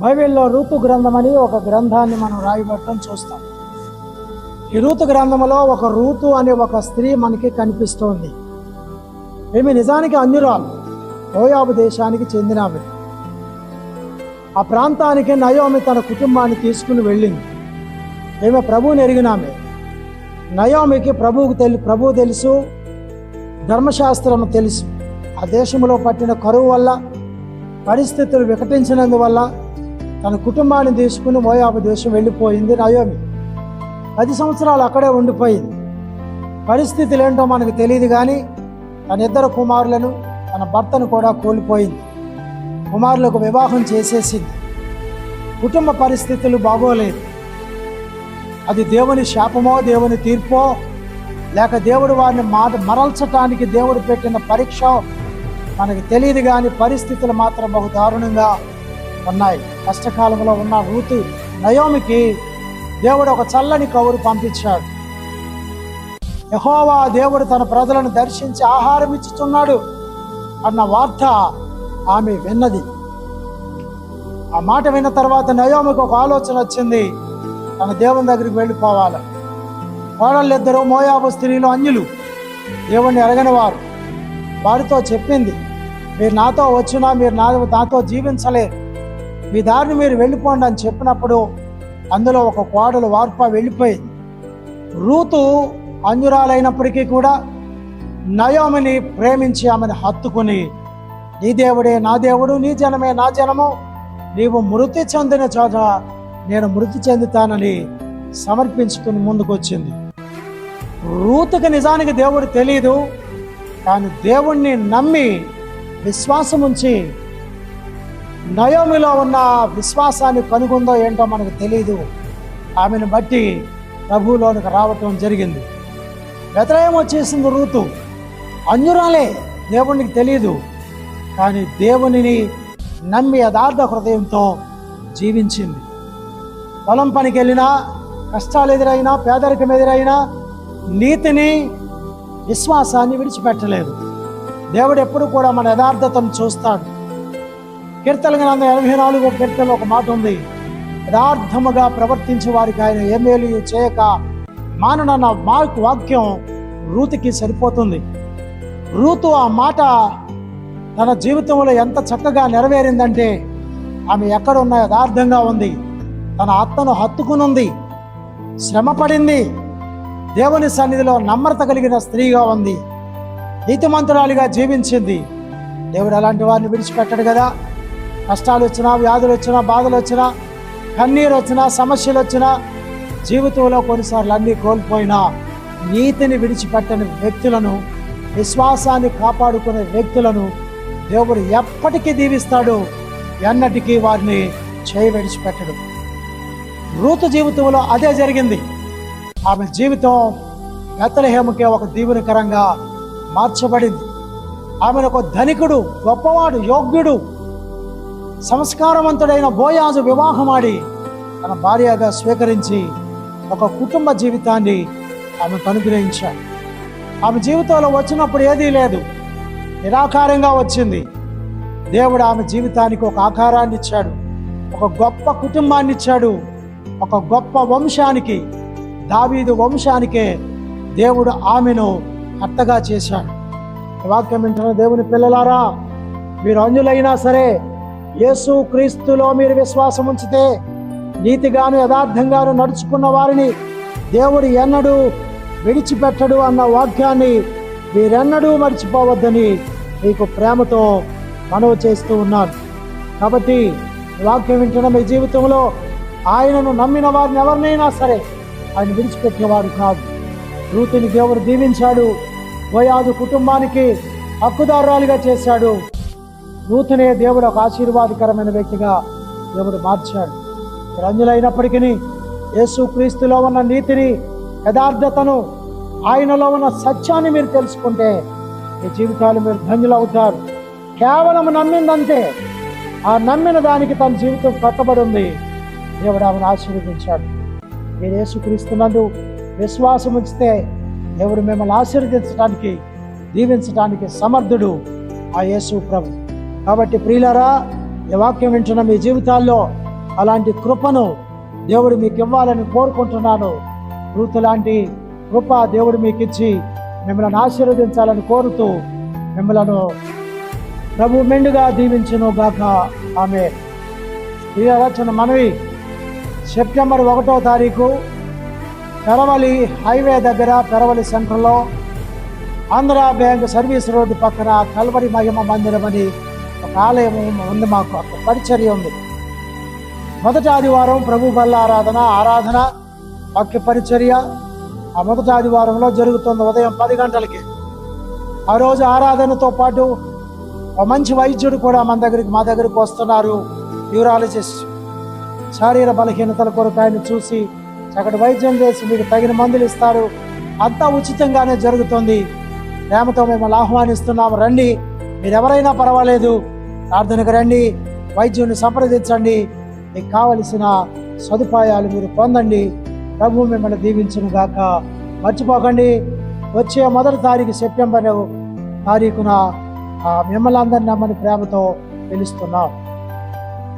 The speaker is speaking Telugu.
బైబిల్లో రూతు గ్రంథం అని ఒక గ్రంథాన్ని మనం రాయబట్టడం చూస్తాం. ఈ రూతు గ్రంథంలో ఒక రూతు అనే ఒక స్త్రీ మనకి కనిపిస్తోంది. ఈమె నిజానికి అన్యురాలు ఓయాబు దేశానికి చెందిన ఆమె ఆ ప్రాంతానికి నయోమి తన కుటుంబాన్ని తీసుకుని వెళ్ళింది. ఈమె ప్రభువుని ఎరిగిన ఆమె. నయోమికి ప్రభువుకు తెలి ప్రభు తెలుసు ధర్మశాస్త్రం తెలుసు. ఆ దేశంలో పట్టిన కరువు వల్ల పరిస్థితులు వికటించినందువల్ల తన కుటుంబాన్ని తీసుకుని మోయాబు దేశం వెళ్ళిపోయింది నయోమి. పది సంవత్సరాలు అక్కడే ఉండిపోయింది. పరిస్థితులు ఏంటో మనకు తెలియదు కానీ తన ఇద్దరు కుమారులను తన భర్తను కూడా కోల్పోయింది. కుమారులకు వివాహం చేసేసింది. కుటుంబ పరిస్థితులు బాగోలేదు. అది దేవుని శాపమో దేవుని తీర్పో లేక దేవుడు వారిని మాట మరల్చటానికి దేవుడు పెట్టిన పరీక్ష మనకి తెలియదు కానీ పరిస్థితులు మాత్రం బహు దారుణంగా ఉన్నాయి. కష్టకాలంలో ఉన్న రూతు నయోమికి దేవుడు ఒక చల్లని కవురు పంపించాడు. యహోవా దేవుడు తన ప్రజలను దర్శించి ఆహారం ఇచ్చుతున్నాడు అన్న వార్త ఆమె విన్నది. ఆ మాట విన్న తర్వాత నయోమికి ఒక ఆలోచన వచ్చింది. తన దేవుని దగ్గరికి వెళ్ళిపోవాలి. కోడళ్ళిద్దరూ మోయాబు స్త్రీలు అన్యులు. దేవుణ్ణి ఎరగని వారు. వారితో చెప్పింది మీరు నాతో వచ్చినా మీరు నా నాతో జీవించలేరు. మీ దారిని మీరు వెళ్ళిపోండి అని చెప్పినప్పుడు అందులో ఒక కోడలు వార్ప వెళ్ళిపోయింది. రూతు అన్యురాలైనప్పటికీ కూడా నయోమిని ప్రేమించి ఆమెను హత్తుకుని నీ దేవుడే నా దేవుడు నీ జనమే నా జనము నీవు మృతి చెందిన చోట నేను మృతి చెందుతానని సమర్పించుకుని ముందుకు వచ్చింది రూతుకి నిజానికి దేవుడు తెలియదు కానీ దేవుణ్ణి నమ్మి విశ్వాసం ఉంచి నయోమిలో ఉన్న విశ్వాసాన్ని కనుగొందో ఏంటో మనకు తెలియదు ఆమెను బట్టి ప్రభువులోనికి రావటం జరిగింది. వ్యతిరేయం వచ్చేసింది రూతు. అన్యురాలే దేవునికి తెలియదు కానీ దేవునిని నమ్మి యథార్థ హృదయంతో జీవించింది. పొలం పనికి వెళ్ళినా కష్టాలు ఎదురైనా పేదరికం ఎదురైనా నీతిని విశ్వాసాన్ని విడిచిపెట్టలేదు. దేవుడు ఎప్పుడు కూడా మన యథార్థతను చూస్తాడు. కీర్తన గ్రంథం ఎనభై నాలుగో కీర్తనలో ఒక మాట ఉంది. యథార్థముగా ప్రవర్తించే వారికి ఆయన ఏమేలు చేయక మాననన్న మార్క్ వాక్యం రూతుకి సరిపోతుంది. రూతు ఆ మాట తన జీవితంలో ఎంత చక్కగా నెరవేరిందంటే ఆమె ఎక్కడ ఉన్న యథార్థంగా ఉంది. తన ఆత్మను హత్తుకునుంది. శ్రమపడింది. దేవుని సన్నిధిలో నమ్రత కలిగిన స్త్రీగా ఉంది. నీతిమంతురాలిగా జీవించింది. దేవుడు అలాంటి వారిని విడిచిపెట్టడు కదా. కష్టాలు వచ్చినా వ్యాధులు వచ్చినా బాధలు వచ్చినా కన్నీరు వచ్చినా సమస్యలు వచ్చినా జీవితంలో కొన్నిసార్లు అన్నీ కోల్పోయినా నీతిని విడిచిపెట్టని వ్యక్తులను విశ్వాసాన్ని కాపాడుకునే వ్యక్తులను దేవుడు ఎప్పటికీ దీవిస్తాడు. ఎన్నటికీ వారిని చేయి విడిచిపెట్టడు. రూతు జీవితంలో అదే జరిగింది. ఆమె జీవితం బెత్తలహేమకే ఒక దీవెనకరంగా మార్చబడింది. ఆమెను ఒక ధనికుడు గొప్పవాడు యోగ్యుడు సంస్కారవంతుడైన బోయాజు వివాహమాడి తన భార్యగా స్వీకరించి ఒక కుటుంబ జీవితాన్ని ఆమెకు అనుగ్రహించాడు. ఆమె జీవితంలో వచ్చినప్పుడు ఏదీ లేదు. నిరాకారంగా వచ్చింది. దేవుడు ఆమె జీవితానికి ఒక ఆకారాన్ని ఇచ్చాడు. ఒక గొప్ప కుటుంబాన్ని ఇచ్చాడు. ఒక గొప్ప వంశానికి దావీదు వంశానికే దేవుడు ఆమెను అత్తగా చేశాడు. వాక్యం వింటున్న దేవుని పిల్లలారా మీరు అంజులైనా సరే యేసు క్రీస్తులో మీరు విశ్వాసం ఉంచితే నీతిగాను యథార్థంగాను నడుచుకున్న వారిని దేవుడు ఎన్నడూ విడిచిపెట్టడు అన్న వాక్యాన్ని మీరెన్నడూ మర్చిపోవద్దని మీకు ప్రేమతో మనవి చేస్తూ ఉన్నాను. కాబట్టి వాక్యం వింటున్న మీ జీవితంలో ఆయనను నమ్మిన వారిని ఎవరినైనా సరే ఆయన విడిచిపెట్టేవాడు కాదు. రూతిని దేవుడు దీవించాడు వయాదు కుటుంబానికి హక్కుదారాలుగా చేశాడు. రూతునే దేవుడు ఒక ఆశీర్వాదకరమైన వ్యక్తిగా దేవుడు మార్చాడు. రంజులైనప్పటికీ యేసు క్రీస్తులో ఉన్న నీతిని యథార్థతను ఆయనలో ఉన్న సత్యాన్ని మీరు తెలుసుకుంటే మీ జీవితాలు మీరు ధన్యులవుతారు. కేవలం నమ్మిందంతే. ఆ నమ్మిన దానికి తన జీవితం కట్టబడి ఉంది దేవుడు ఆమెను ఆశీర్వదించాడు. మీరు యేసుక్రీస్తున్నందు విశ్వాసం ఉంచితే దేవుడు మిమ్మల్ని ఆశీర్వదించడానికి దీవించడానికి సమర్థుడు ఆ యేసు ప్రభు. కాబట్టి ప్రియులరా ఈ వాక్యం వింటున్న మీ జీవితాల్లో అలాంటి కృపను దేవుడు మీకు ఇవ్వాలని కోరుకుంటున్నాను. రూతు లాంటి కృప దేవుడు మీకు ఇచ్చి మిమ్మల్ని ఆశీర్వదించాలని కోరుతూ మిమ్మలను ప్రభు మెండుగా దీవించును గాక. ఆమె ఈ రచన మనవి సెప్టెంబర్ ఒకటో తారీఖు పెరవలి హైవే దగ్గర పెరవలి సెంటర్లో ఆంధ్ర బ్యాంక్ సర్వీస్ రోడ్డు పక్కన కల్వరి మహిమ మందిరం అని ఒక ఆలయము ఉంది మాకు అక్కడ పరిచర్య ఉంది. మొదటి ఆదివారం ప్రభు బల్ల ఆరాధన ఆరాధన వాక్య పరిచర్య. ఆ మొదటి ఆదివారంలో జరుగుతుంది ఉదయం పది గంటలకి. ఆ రోజు ఆరాధనతో పాటు ఒక మంచి వైద్యుడు కూడా మన దగ్గరికి మా దగ్గరికి వస్తున్నారు. యూరాలజిస్ట్ శారీర బలహీనతల కొరకు ఆయన చూసి అక్కడ వైద్యం చేసి మీకు తగిన మందులు ఇస్తారు. అంతా ఉచితంగానే జరుగుతుంది. ప్రేమతో మిమ్మల్ని ఆహ్వానిస్తున్నాము. రండి. మీరెవరైనా పర్వాలేదు. ప్రార్థనకు రండి. వైద్యుని సంప్రదించండి. మీకు కావలసిన సదుపాయాలు మీరు పొందండి. ప్రభు మిమ్మల్ని దీవించును గాక. మర్చిపోకండి. వచ్చే మొదటి తారీఖు సెప్టెంబర్ తారీఖున ఆ, మిమ్మల్ని అందరినీ నమ్మని ప్రేమతో పిలుస్తున్నాం.